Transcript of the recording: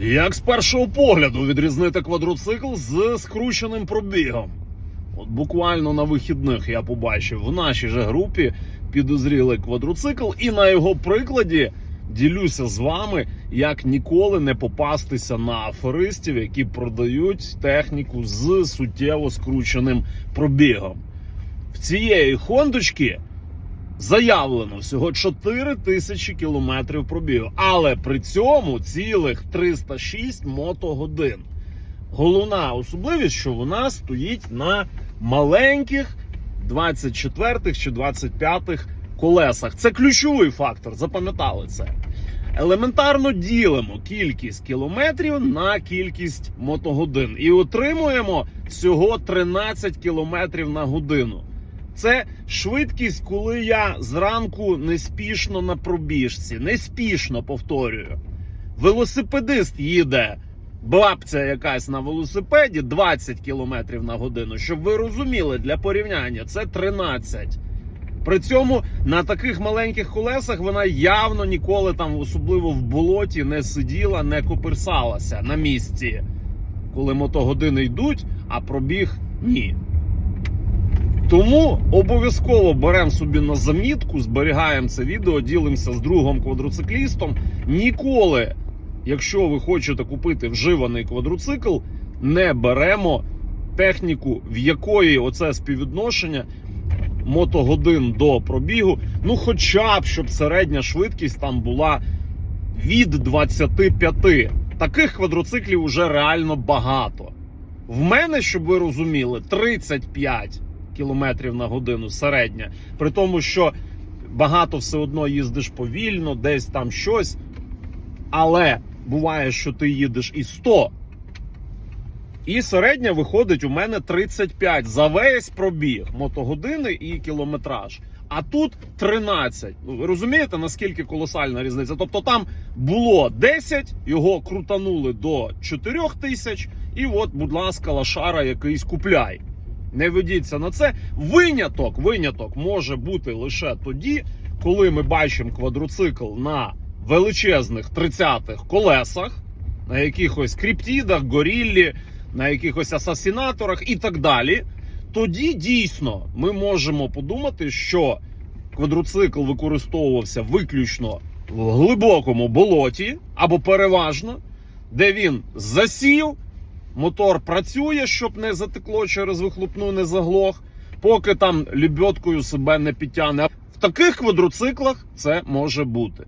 Як з першого погляду відрізнити квадроцикл з скрученим пробігом? От буквально на вихідних я побачив в нашій же групі підозрілий квадроцикл, і на його прикладі ділюся з вами, як ніколи не попастися на аферистів, які продають техніку з суттєво скрученим пробігом. В цієї хондочки заявлено всього 4 тисячі кілометрів пробігу, але при цьому цілих 306 мотогодин. Головна особливість, що вона стоїть на маленьких 24 чи 25 колесах. Це ключовий фактор, запам'ятали це. Елементарно ділимо кількість кілометрів на кількість мотогодин і отримуємо всього 13 кілометрів на годину. Це швидкість, коли я зранку неспішно на пробіжці. Неспішно повторюю. Велосипедист їде, бабця якась на велосипеді 20 км на годину. Щоб ви розуміли, для порівняння це 13. При цьому на таких маленьких колесах вона явно ніколи там, особливо в болоті, не сиділа, не коперсалася на місці, коли мотогодини йдуть, а пробіг ні. Тому обов'язково беремо собі на замітку, зберігаємо це відео, ділимося з другом квадроциклістом. Ніколи, якщо ви хочете купити вживаний квадроцикл, не беремо техніку, в якої оце співвідношення мотогодин до пробігу. Ну, хоча б щоб середня швидкість там була від 25. Таких квадроциклів уже реально багато. В мене, щоб ви розуміли, 35 кілометрів на годину середня. При тому, що багато все одно їздиш повільно, десь там щось. Але буває, що ти їдеш і 100. І середня виходить у мене 35 за весь пробіг мотогодини і кілометраж. А тут 13. Ну, ви розумієте, наскільки колосальна різниця? Тобто там було 10, його крутанули до 4 тисяч, і от, будь ласка, лашара якийсь купляй. Не ведіться на це. Виняток, виняток може бути лише тоді, коли ми бачимо квадроцикл на величезних 30-х колесах, на якихось кріптідах, горіллі, на якихось асасінаторах і так далі. Тоді дійсно ми можемо подумати, що квадроцикл використовувався виключно в глибокому болоті або переважно, де він засів, мотор працює, щоб не затекло через вихлопну, не заглох, поки там лібьоткою себе не підтягне. В таких квадроциклах це може бути.